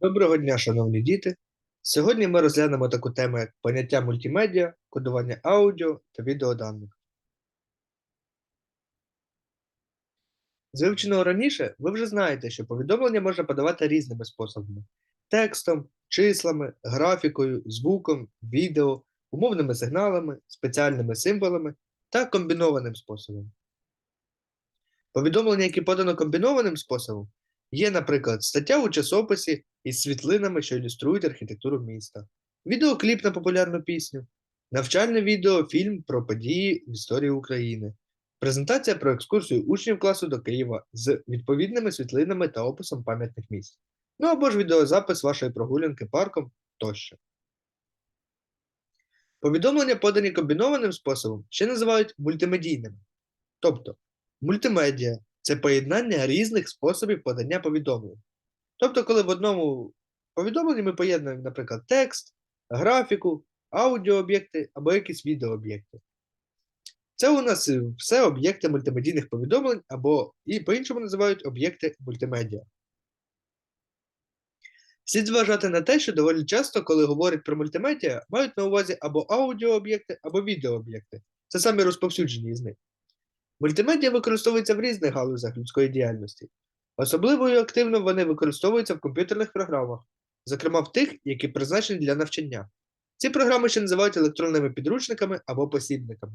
Доброго дня, шановні діти! Сьогодні ми розглянемо таку тему, як поняття мультимедіа, кодування аудіо та відеоданих. З вивченого раніше ви вже знаєте, що повідомлення можна подавати різними способами: текстом, числами, графікою, звуком, відео, умовними сигналами, спеціальними символами та комбінованим способом. Повідомлення, які подано комбінованим способом, є, наприклад, стаття у часописі із світлинами, що ілюструють архітектуру міста, відеокліп на популярну пісню, навчальне відео, фільм про події в історії України, презентація про екскурсію учнів класу до Києва з відповідними світлинами та описом пам'ятних місць, ну або ж відеозапис вашої прогулянки парком тощо. Повідомлення, подані комбінованим способом, ще називають мультимедійними. Тобто, мультимедіа це поєднання різних способів подання повідомлень. Тобто, коли в одному повідомленні ми поєднуємо, наприклад, текст, графіку, аудіооб'єкти або якісь відеооб'єкти. Це у нас все об'єкти мультимедійних повідомлень, або і по-іншому називають об'єкти мультимедіа. Слід зважати на те, що доволі часто, коли говорять про мультимедіа, мають на увазі або аудіооб'єкти, або відеооб'єкти. Це самі розповсюджені з них. Мультимедіа використовуються в різних галузях людської діяльності. Особливо активно вони використовуються в комп'ютерних програмах, зокрема в тих, які призначені для навчання. Ці програми ще називають електронними підручниками або посібниками.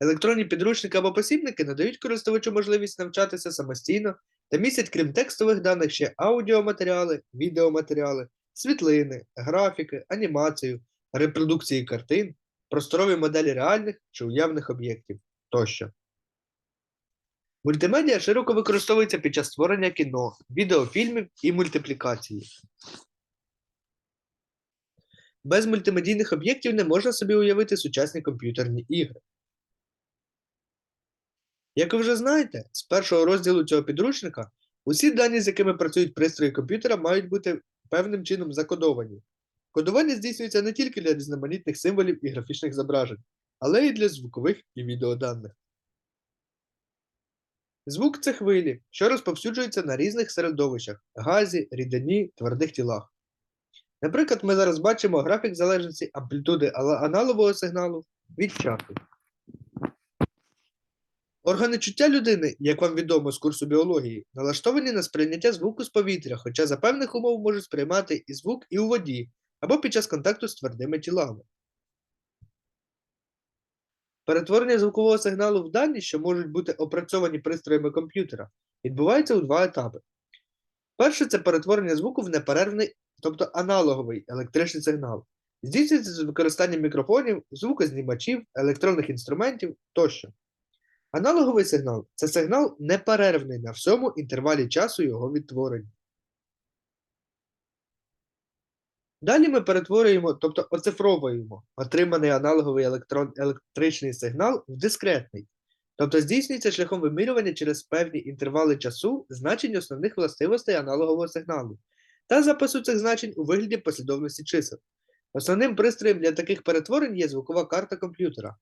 Електронні підручники або посібники надають користувачу можливість навчатися самостійно та містять, крім текстових даних, ще аудіоматеріали, відеоматеріали, світлини, графіки, анімацію, репродукції картин, просторові моделі реальних чи уявних об'єктів тощо. Мультимедіа широко використовується під час створення кіно, відеофільмів і мультиплікації. Без мультимедійних об'єктів не можна собі уявити сучасні комп'ютерні ігри. Як ви вже знаєте, з першого розділу цього підручника усі дані, з якими працюють пристрої комп'ютера, мають бути певним чином закодовані. Кодування здійснюється не тільки для різноманітних символів і графічних зображень, але й для звукових і відеоданих. Звук це хвилі, що розповсюджуються на різних середовищах газі, рідині, твердих тілах. Наприклад, ми зараз бачимо графік залежності амплітуди аналогового сигналу від часу. Органи чуття людини, як вам відомо з курсу біології, налаштовані на сприйняття звуку з повітря, хоча за певних умов можуть сприймати і звук і у воді, або під час контакту з твердими тілами. Перетворення звукового сигналу в дані, що можуть бути опрацьовані пристроями комп'ютера, відбувається у два етапи. Перше це перетворення звуку в неперервний, тобто аналоговий електричний сигнал. Здійснюється з використанням мікрофонів, звукознімачів, електронних інструментів тощо. Аналоговий сигнал це сигнал неперервний на всьому інтервалі часу його відтворення. Далі ми перетворюємо, тобто оцифровуємо отриманий аналоговий електрон, електричний сигнал в дискретний, тобто здійснюється шляхом вимірювання через певні інтервали часу значень основних властивостей аналогового сигналу та запису цих значень у вигляді послідовності чисел. Основним пристроєм для таких перетворень є звукова карта комп'ютера.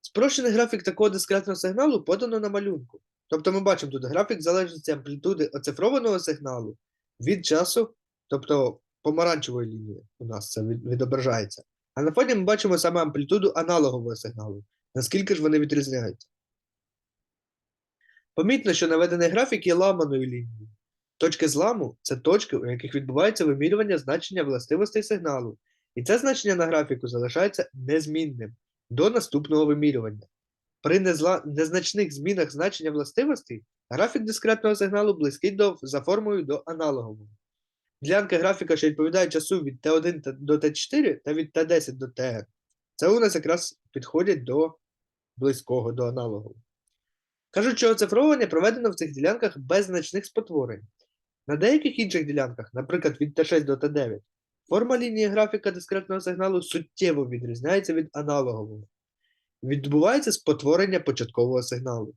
Спрощений графік такого дискретного сигналу подано на малюнку. Тобто ми бачимо тут графік залежності амплітуди оцифрованого сигналу від часу, тобто помаранчевої лінії у нас це відображається. А на фоні ми бачимо саме амплітуду аналогового сигналу, наскільки ж вони відрізняються. Помітно, що наведений графік є ламаною лінією. Точки зламу це точки, у яких відбувається вимірювання значення властивостей сигналу, і це значення на графіку залишається незмінним до наступного вимірювання. При незначних змінах значення властивостей графік дискретного сигналу близький до... за формою до аналогового. Ділянки графіка, що відповідають часу від Т1 до Т4 та від Т10 до ТР, це у нас якраз підходять до близького до аналогового. Кажуть, що оцифровування проведено в цих ділянках без значних спотворень. На деяких інших ділянках, наприклад, від Т6 до Т9, форма лінії графіка дискретного сигналу суттєво відрізняється від аналогового відбувається спотворення початкового сигналу.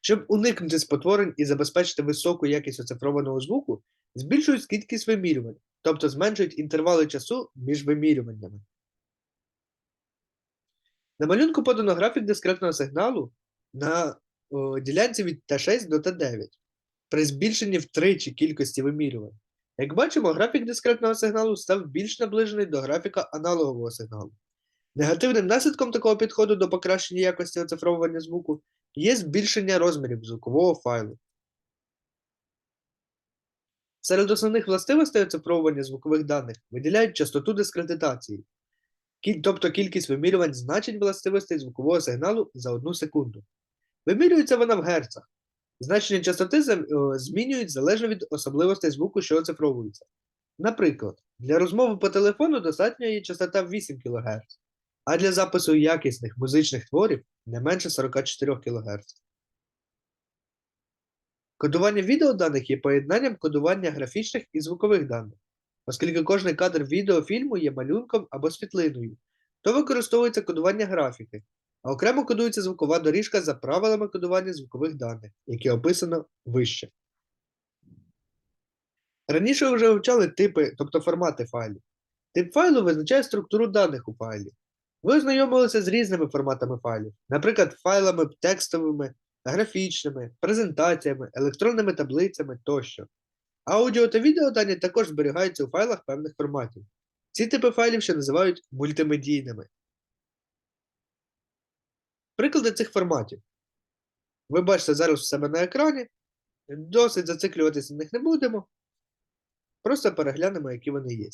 Щоб уникнути спотворень і забезпечити високу якість оцифрованого звуку, збільшують кількість вимірювань, тобто зменшують інтервали часу між вимірюваннями. На малюнку подано графік дискретного сигналу на о, ділянці від Т6 до Т9 при збільшенні втричі кількості вимірювань. Як бачимо, графік дискретного сигналу став більш наближений до графіка аналогового сигналу. Негативним наслідком такого підходу до покращення якості оцифровування звуку є збільшення розмірів звукового файлу. Серед основних властивостей оцифровування звукових даних виділяють частоту дискредитації, тобто кількість вимірювань значень властивостей звукового сигналу за одну секунду. Вимірюється вона в герцах. Значення частоти е, змінюють залежно від особливостей звуку, що оцифровується. Наприклад, для розмови по телефону достатньо є частота 8 кГц, а для запису якісних музичних творів не менше 44 кГц. Кодування відеоданих є поєднанням кодування графічних і звукових даних. Оскільки кожний кадр відеофільму є малюнком або світлиною, то використовується кодування графіки, а окремо кодується звукова доріжка за правилами кодування звукових даних, які описано вище. Раніше вже вивчали типи, тобто формати файлів. Тип файлу визначає структуру даних у файлі. Ви ознайомилися з різними форматами файлів, наприклад, файлами текстовими, графічними, презентаціями, електронними таблицями тощо. Аудіо та відеодані також зберігаються у файлах певних форматів. Ці типи файлів ще називають мультимедійними. Приклади цих форматів. Ви бачите зараз у себе на екрані. Досить зациклюватися на них не будемо. Просто переглянемо, які вони є.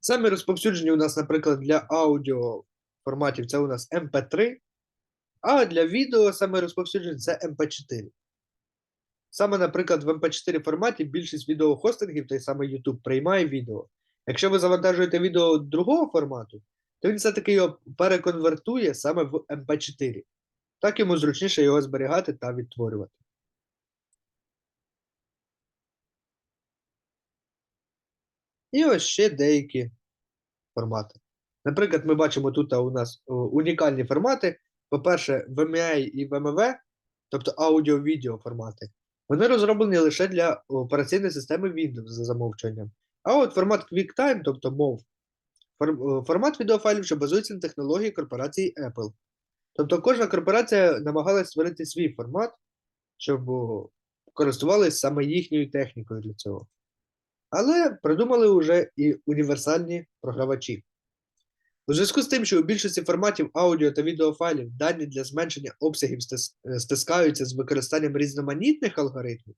Самі розповсюджені у нас, наприклад, для аудіо форматів це у нас MP3, а для відео саме розповсюджені це MP4. Саме, наприклад, в MP4 форматі більшість відеохостингів, той самий YouTube, приймає відео. Якщо ви завантажуєте відео другого формату, то він все-таки його переконвертує саме в MP4. Так йому зручніше його зберігати та відтворювати. І ось ще деякі формати. Наприклад, ми бачимо тут у нас унікальні формати. По-перше, VMI і VMV, тобто аудіо-відео формати, вони розроблені лише для операційної системи Windows за замовчуванням. А от формат QuickTime, тобто MOV, формат відеофайлів, що базується на технології корпорації Apple. Тобто кожна корпорація намагалась створити свій формат, щоб користувалися саме їхньою технікою для цього. Але придумали вже і універсальні програвачі. У зв'язку з тим, що у більшості форматів аудіо та відеофайлів дані для зменшення обсягів е, стискаються з використанням різноманітних алгоритмів,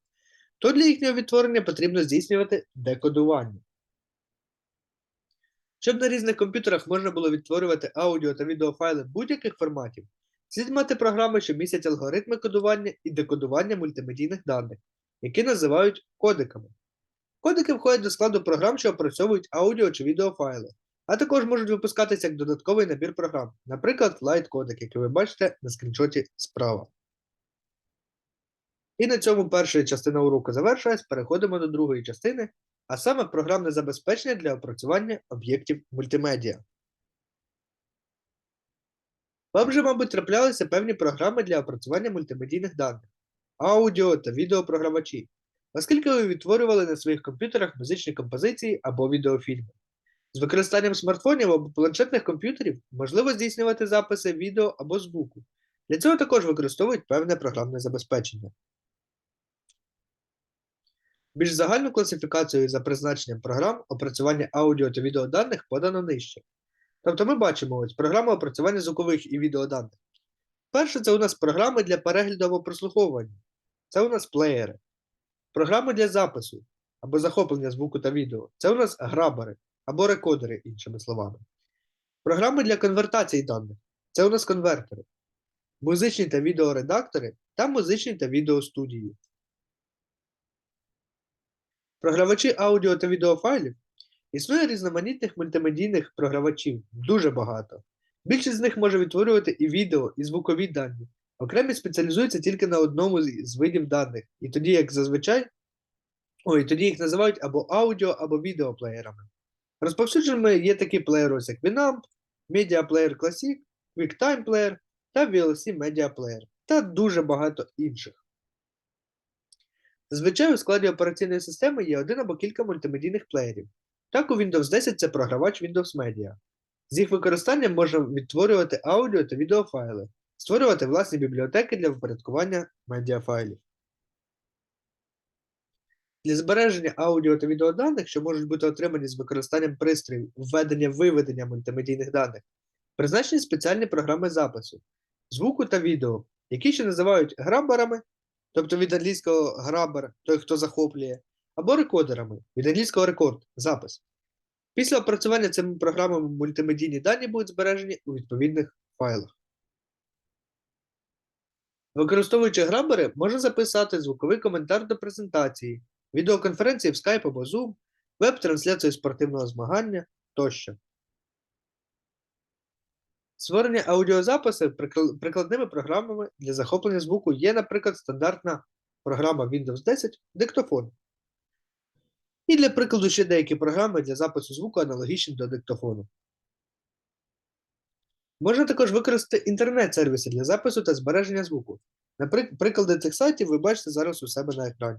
то для їхнього відтворення потрібно здійснювати декодування. Щоб на різних комп'ютерах можна було відтворювати аудіо та відеофайли будь-яких форматів, слід мати програми, що містять алгоритми кодування і декодування мультимедійних даних, які називають кодиками. Кодики входять до складу програм, що опрацьовують аудіо чи відеофайли, а також можуть випускатися як додатковий набір програм, наприклад, Light кодек, який ви бачите на скріншоті справа. І на цьому перша частина уроку завершилась. Переходимо до другої частини, а саме програмне забезпечення для опрацювання об'єктів мультимедіа. Вам же, мабуть, траплялися певні програми для опрацювання мультимедійних даних, аудіо та відеопрогравачі, оскільки ви відтворювали на своїх комп'ютерах музичні композиції або відеофільми. З використанням смартфонів або планшетних комп'ютерів можливо здійснювати записи відео або звуку. Для цього також використовують певне програмне забезпечення. Більш загальну класифікацію за призначенням програм опрацювання аудіо та відеоданих подано нижче. Тобто ми бачимо ось програма опрацювання звукових і відеоданих. Перше, це у нас програми для перегляду або прослуховування. Це у нас плеєри. Програми для запису або захоплення звуку та відео. Це у нас грабери або рекодери, іншими словами. Програми для конвертації даних. Це у нас конвертери. Музичні та відеоредактори та музичні та відеостудії. Програвачі аудіо та відеофайлів існує різноманітних мультимедійних програвачів, дуже багато. Більшість з них може відтворювати і відео, і звукові дані. Окремі спеціалізуються тільки на одному з видів даних, і тоді, як зазвичай, ой, тоді їх називають або аудіо, або відеоплеєрами. Розповсюдженими є такі плеєри, ось як Winamp, Media Player Classic, QuickTime Player та VLC Media Player, та дуже багато інших. Зазвичай у складі операційної системи є один або кілька мультимедійних плеєрів. Так, у Windows 10 це програвач Windows Media. З їх використанням можна відтворювати аудіо та відеофайли, створювати власні бібліотеки для впорядкування медіафайлів. Для збереження аудіо та відеоданих, що можуть бути отримані з використанням пристроїв введення-виведення мультимедійних даних, призначені спеціальні програми запису, звуку та відео, які ще називають граберами, тобто від англійського грабер, той, хто захоплює, або рекодерами, від англійського рекорд запис. Після опрацювання цими програмами мультимедійні дані будуть збережені у відповідних файлах. Використовуючи грабери, можна записати звуковий коментар до презентації, відеоконференції в Skype або Zoom, веб-трансляцію спортивного змагання тощо. Створення аудіозаписів прикладними програмами для захоплення звуку є, наприклад, стандартна програма Windows 10 диктофон. І для прикладу ще деякі програми для запису звуку аналогічні до диктофону. Можна також використати інтернет-сервіси для запису та збереження звуку. Наприклад, приклади цих сайтів ви бачите зараз у себе на екрані.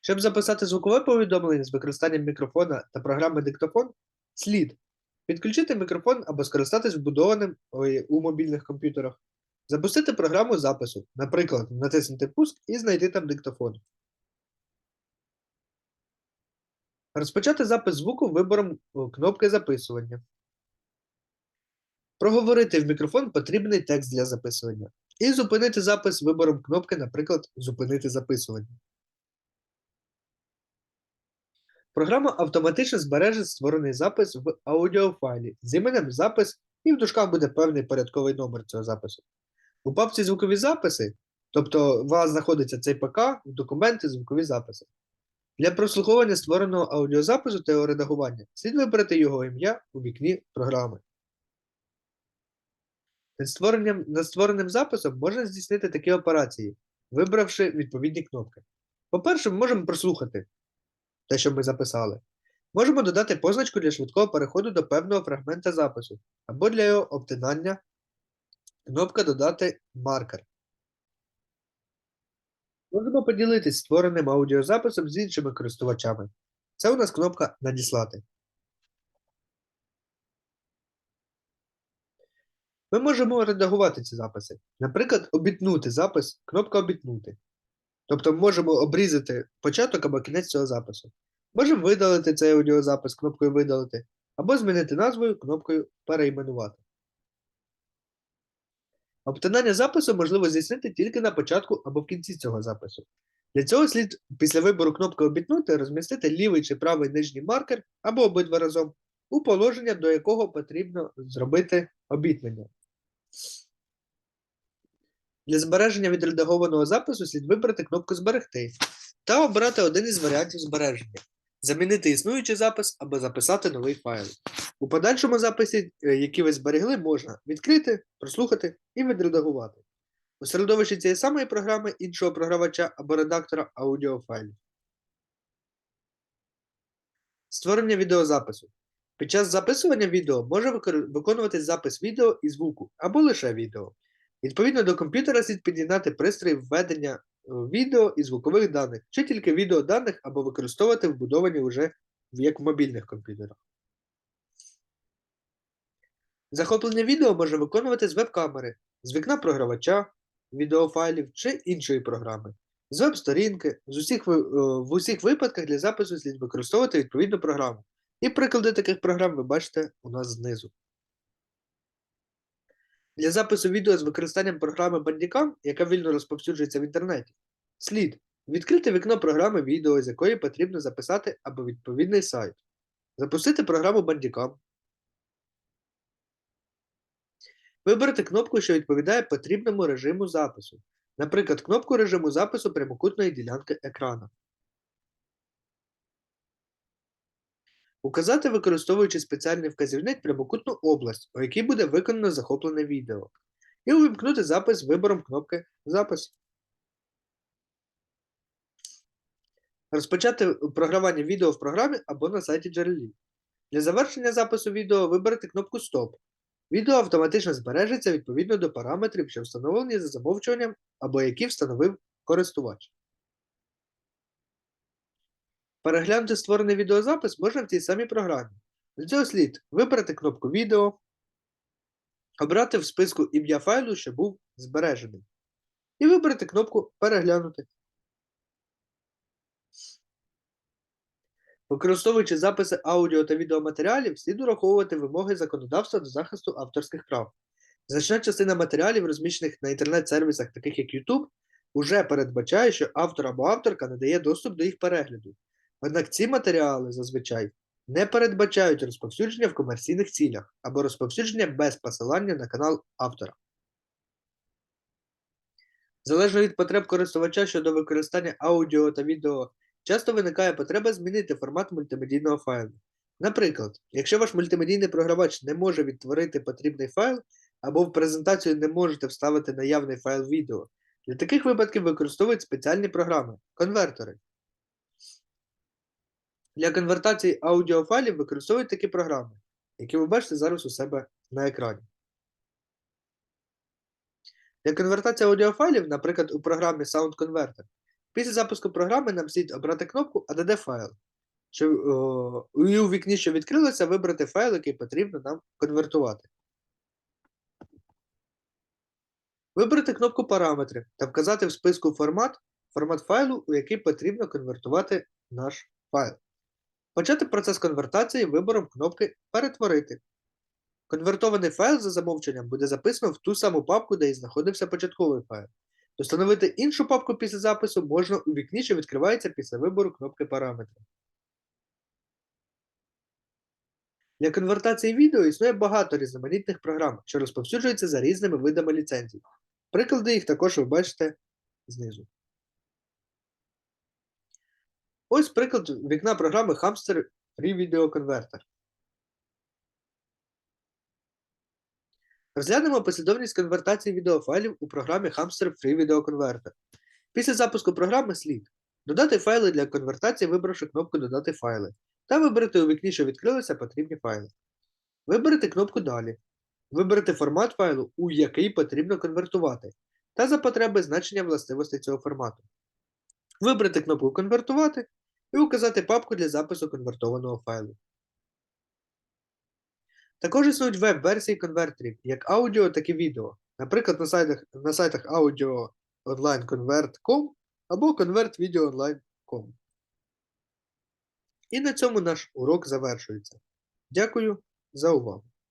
Щоб записати звукове повідомлення з використанням мікрофона та програми диктофон, слід підключити мікрофон або скористатись вбудованим у мобільних комп'ютерах, запустити програму запису, наприклад, натиснути пуск і знайти там диктофон. Розпочати запис звуку вибором кнопки записування. Проговорити в мікрофон потрібний текст для записування. І зупинити запис вибором кнопки, наприклад, Зупинити записування. Програма автоматично збереже створений запис в аудіофайлі з іменем запис, і в дужках буде певний порядковий номер цього запису. У папці звукові записи, тобто у вас знаходиться цей ПК, документи, звукові записи. Для прослуховування створеного аудіозапису та його редагування слід вибрати його ім'я у вікні програми. Над створенням, над створеним записом можна здійснити такі операції, вибравши відповідні кнопки. По-перше, ми можемо прослухати те, що ми записали. Можемо додати позначку для швидкого переходу до певного фрагмента запису, або для його обтинання кнопка Додати маркер. Можемо поділитись створеним аудіозаписом з іншими користувачами. Це у нас кнопка Надіслати. Ми можемо редагувати ці записи. Наприклад, обітнути запис, кнопка обітнути. Тобто можемо обрізати початок або кінець цього запису. Можемо видалити цей аудіозапис кнопкою Видалити, або змінити назвою кнопкою Перейменувати. Обтинання запису можливо здійснити тільки на початку або в кінці цього запису. Для цього слід після вибору кнопки Обітнути розмістити лівий чи правий нижній маркер або обидва разом у положення, до якого потрібно зробити обітнення. Для збереження відредагованого запису слід вибрати кнопку Зберегти та обрати один із варіантів збереження, замінити існуючий запис або записати новий файл. У подальшому записі, е, які ви зберегли, можна відкрити, прослухати і відредагувати. У середовищі цієї самої програми іншого програвача або редактора аудіофайлів. Створення відеозапису. Під час записування відео може виконуватись запис відео і звуку або лише відео. Відповідно до комп'ютера слід під'єднати пристрій введення е, відео і звукових даних, чи тільки відеоданих або використовувати вбудовані вже як в мобільних комп'ютерах. Захоплення відео може виконувати з веб-камери, з вікна програвача, відеофайлів чи іншої програми, з веб-сторінки. З усіх, е, в усіх випадках для запису слід використовувати відповідну програму. І приклади таких програм ви бачите у нас знизу. Для запису відео з використанням програми Bandicam, яка вільно розповсюджується в інтернеті, слід відкрити вікно програми відео, з якої потрібно записати або відповідний сайт, запустити програму Bandicam, вибрати кнопку, що відповідає потрібному режиму запису, наприклад, кнопку режиму запису прямокутної ділянки екрана. Указати, використовуючи спеціальний вказівник прямокутну область, у якій буде виконано захоплене відео, і увімкнути запис вибором кнопки Запис. Розпочати програвання відео в програмі або на сайті джерелів. Для завершення запису відео виберете кнопку Стоп. Відео автоматично збережеться відповідно до параметрів, що встановлені за замовчуванням або які встановив користувач. Переглянути створений відеозапис можна в цій самій програмі. Для цього слід вибрати кнопку Відео, обрати в списку ім'я файлу, що був збережений, і вибрати кнопку Переглянути. Використовуючи записи аудіо та відеоматеріалів, слід ураховувати вимоги законодавства до захисту авторських прав. Значна частина матеріалів, розміщених на інтернет-сервісах, таких як YouTube, уже передбачає, що автор або авторка надає доступ до їх перегляду. Однак ці матеріали зазвичай не передбачають розповсюдження в комерційних цілях або розповсюдження без посилання на канал автора. Залежно від потреб користувача щодо використання аудіо та відео, часто виникає потреба змінити формат мультимедійного файлу. Наприклад, якщо ваш мультимедійний програвач не може відтворити потрібний файл, або в презентацію не можете вставити наявний файл відео, для таких випадків використовують спеціальні програми конвертори. Для конвертації аудіофайлів використовують такі програми, які ви бачите зараз у себе на екрані. Для конвертації аудіофайлів, наприклад, у програмі Sound Converter, після запуску програми нам слід обрати кнопку ADD файл. Що, о, і у вікні, що відкрилося, вибрати файл, який потрібно нам конвертувати. Вибрати кнопку Параметри та вказати в списку формат, формат файлу, у який потрібно конвертувати наш файл. Почати процес конвертації вибором кнопки Перетворити. Конвертований файл за замовченням буде записано в ту саму папку, де і знаходився початковий файл. Встановити іншу папку після запису можна у вікні, що відкривається після вибору кнопки Параметри. Для конвертації відео існує багато різноманітних програм, що розповсюджуються за різними видами ліцензій. Приклади їх також ви бачите знизу. Ось приклад вікна програми Hamster Free Video Converter. Розглянемо послідовність конвертації відеофайлів у програмі Hamster Free Video Converter. Після запуску програми слід додати файли для конвертації, вибравши кнопку Додати файли, та вибрати у вікні, що відкрилося, потрібні файли. Виберете кнопку Далі. Виберете формат файлу, у який потрібно конвертувати, та за потреби значення властивостей цього формату. Вибрати кнопку Конвертувати і указати папку для запису конвертованого файлу. Також існують веб-версії конвертерів, як аудіо, так і відео, наприклад, на сайтах, на сайтах audioonlineconvert.com convert.com або convertvideoonline.com. І на цьому наш урок завершується. Дякую за увагу!